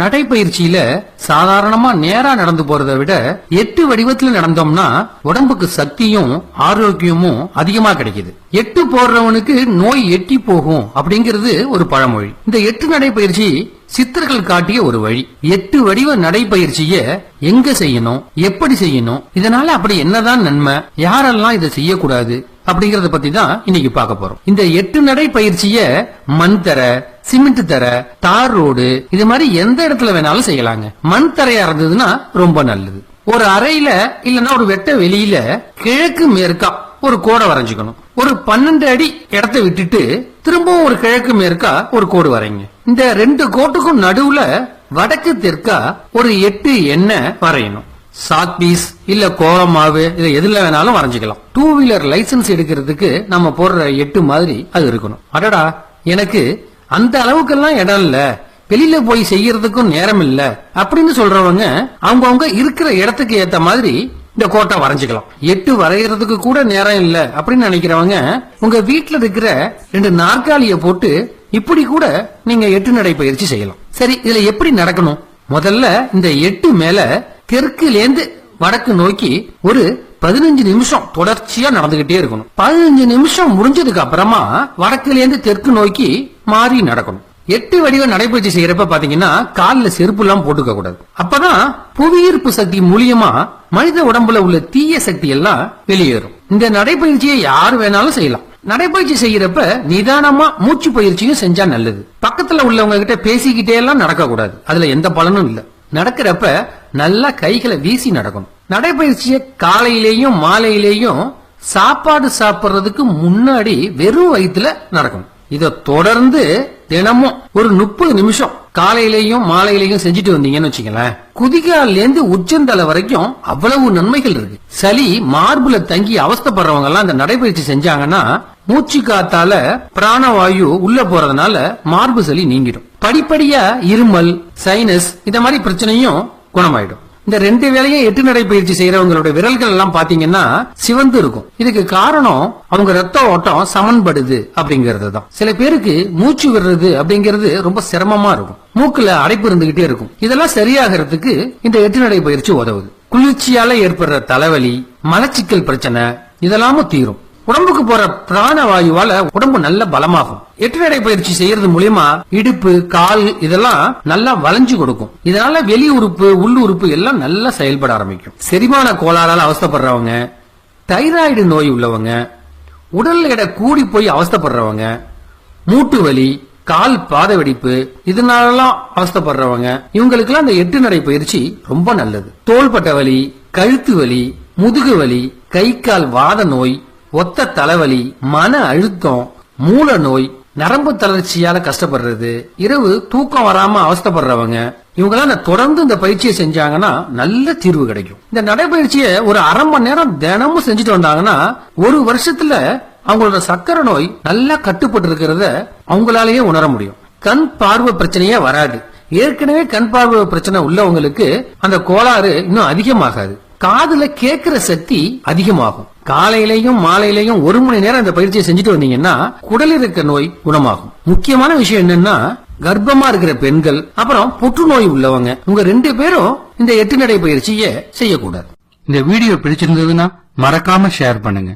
நடைப்பயிற்சியில சாதாரணமா நேரா நடந்து போறதை விட எட்டு வடிவத்துல நடந்தோம்னா உடம்புக்கு சக்தியும் ஆரோக்கியமும் அதிகமா கிடைக்குது. எட்டு போடுறவனுக்கு நோய் எட்டி போகும் அப்படிங்கிறது ஒரு பழமொழி. இந்த எட்டு நடைப்பயிற்சி சித்தர்கள் காட்டிய ஒரு வழி. எட்டு வடிவ நடைப்பயிற்சிய எங்க செய்யணும் எப்படி செய்யணும் இதனால அப்படி என்னதான் நன்மை யாரெல்லாம் இதை செய்யக்கூடாது அப்படிங்கறத பத்தி தான் இன்னைக்கு பார்க்க போறோம். இந்த எட்டு நடை பயிற்சிய மண் தர சிமெண்ட் தர தார் ரோடு இது மாதிரி எந்த இடத்துல வேணாலும் செய்யலாங்க. மண் தரையா இருந்ததுன்னா ரொம்ப நல்லது. ஒரு அறையில இல்லைன்னா ஒரு வெட்ட வெளியில கிழக்கு மேற்கா ஒரு கோடை வரைஞ்சுக்கணும். ஒரு பன்னெண்டு அடி இடத்தை விட்டுட்டு திரும்பவும் ஒரு கிழக்கு மேற்கா ஒரு கோடு வரைங்க. இந்த ரெண்டு கோட்டுக்கும் நடுவுல வடக்கு தெற்கா ஒரு எட்டு எண்ணெய் வரையணும். சாக் பீஸ் இல்ல கோலம் மாவு இதை எதுல வேணாலும் வரைஞ்சிக்கலாம். டூ வீலர் லைசென்ஸ் எடுக்கிறதுக்கு நம்ம போடுற எட்டு மாதிரி அது இருக்கணும். அடடா எனக்கு அந்த அளவுக்கெல்லாம் இடம் இல்ல. வெளியில போய் செய்யறதுக்கும் நேரம் இல்ல. அப்படின்னு சொல்றவங்க அவங்க அவங்க இருக்கிற இடத்துக்கு ஏத்த மாதிரி இந்த கோட்டை வரைஞ்சுக்கலாம். எட்டு வரைகிறதுக்கு கூட நேரம் இல்ல அப்படின்னு நினைக்கிறவங்க உங்க வீட்டுல இருக்கிற ரெண்டு நாற்காலிய போட்டு இப்படி கூட நீங்க எட்டு நடை பயிற்சி செய்யலாம். சரி இதுல எப்படி நடக்கணும்? முதல்ல இந்த எட்டு மேல தெற்குலேந்து வடக்கு நோக்கி ஒரு பதினஞ்சு நிமிஷம் தொடர்ச்சியா நடந்துகிட்டே இருக்கணும். பதினஞ்சு நிமிஷம் முடிஞ்சதுக்கு அப்புறமா வடக்குலேந்து தெற்கு நோக்கி மாறி நடக்கணும். எட்டு வடிவ நடைபயிற்சி செய்யறப்ப பாத்தீங்கன்னா காலில் செருப்பு எல்லாம் போட்டுக்க கூடாது. அப்பதான் புவியீர்ப்பு சக்தி மூலியமா மனித உடம்புல உள்ள தீய சக்தி எல்லாம் வெளியேறும். இந்த நடைபயிற்சியை யார் வேணாலும் செய்யலாம். நடைபயிற்சி செய்யறப்ப நிதானமா மூச்சு பயிற்சியும் செஞ்சா நல்லது. பக்கத்துல உள்ளவங்க கிட்ட பேசிக்கிட்டே எல்லாம் நடக்க கூடாது அதுல எந்த பலனும் இல்ல. நடக்கிறப்ப நல்லா கைகளை வீசி நடக்கணும். நடைபயிற்சியை காலையிலேயும் மாலையிலேயும் சாப்பாடு சாப்பிடுறதுக்கு முன்னாடி வெறும் வயிற்றுல நடக்கணும். இத தொடர்ந்து தினமும் ஒரு முப்பது நிமிஷம் காலையிலையும் மாலையிலையும் செஞ்சுட்டு வந்தீங்கன்னு வச்சுங்களேன் குதிகால இருந்து உச்சந்தலை வரைக்கும் அவ்வளவு நன்மைகள் இருக்கு. சளி மார்புல தங்கி அவஸ்தப்படுறவங்க எல்லாம் இந்த நடைபயிற்சி செஞ்சாங்கன்னா மூச்சு காத்தால பிராணவாயு உள்ள போறதுனால மார்பு சளி நீங்கிடும். படிப்படியா இருமல் சைனஸ் இந்த மாதிரி பிரச்சனையும் குணமாயிடும். இந்த ரெண்டு வேலையும் எட்டு நடை பயிற்சி செய்யறவங்களோட விரல்கள் எல்லாம் பாத்தீங்கன்னா சிவந்து இருக்கும். இதுக்கு காரணம் அவங்க ரத்த ஓட்டம் சமன்படுது அப்படிங்கறது தான். சில பேருக்கு மூச்சு விடுறது அப்படிங்கிறது ரொம்ப சிரமமா இருக்கும். மூக்குல அடைப்பு இருந்துகிட்டே இருக்கும். இதெல்லாம் சரியாகிறதுக்கு இந்த எட்டு நடை பயிற்சி உதவுது. குளிர்ச்சியால ஏற்படுற தலைவலி மலச்சிக்கல் பிரச்சனை இதெல்லாமும் தீரும். உடம்புக்கு போற பிராணவாயுவால உடம்பு நல்ல பலமாகும். எட்டு நடை பயிற்சி செய்யறது மூலியமா இடுப்பு கால் இதெல்லாம் நல்லா வளைஞ்சு கொடுக்கும். இதனால வெளி உறுப்பு உள் உறுப்பு எல்லாம் நல்லா செயல்பட ஆரம்பிக்கும். செரிமான கோளாறால அவஸ்தைப்படுறவங்க தைராய்டு நோய் உள்ளவங்க உடல் எடை கூடி போய் அவஸ்தைப்படுறவங்க மூட்டு வலி கால் பாத வெடிப்பு இதனாலலாம் அவஸ்தைப்படுறவங்க இவங்களுக்கெல்லாம் அந்த எட்டு நடை பயிற்சி ரொம்ப நல்லது. தோள்பட்ட வலி கழுத்து வலி முதுகு வலி கை கால் வாத நோய் ஒத்த தலைவலி மன அழுத்தம் மூல நோய் நரம்பு தளர்ச்சியால கஷ்டப்படுறது இரவு தூக்கம் வராம அவஸ்தைப்படுறவங்க இவங்கெல்லாம் தொடர்ந்து இந்த பயிற்சியை செஞ்சாங்கன்னா நல்ல தீர்வு கிடைக்கும். இந்த நடைபயிற்சியை ஒரு அரை மணி நேரம் தினமும் செஞ்சுட்டு வந்தாங்கன்னா ஒரு வருஷத்துல அவங்களோட சக்கரை நோய் நல்லா கட்டுப்பட்டு இருக்கிறத அவங்களாலேயே உணர முடியும். கண் பார்வை பிரச்சனையே வராது. ஏற்கனவே கண் பார்வை பிரச்சனை உள்ளவங்களுக்கு அந்த கோளாறு இன்னும் அதிகமாகாது. காதுல கேட்கிற சக்தி அதிகமாகும். காலையிலையும் மாலையிலையும் ஒரு மணி நேரம் இந்த பயிற்சியை செஞ்சுட்டு வந்தீங்கன்னா குடலிறக்க நோய் குணமாகும். முக்கியமான விஷயம் என்னன்னா கர்ப்பமா இருக்கிற பெண்கள் அப்புறம் புற்றுநோய் உள்ளவங்க உங்க ரெண்டு பேரும் இந்த எட்டு நடை பயிற்சியை செய்யக்கூடாது. இந்த வீடியோ பிடிச்சிருந்ததுன்னா மறக்காம ஷேர் பண்ணுங்க.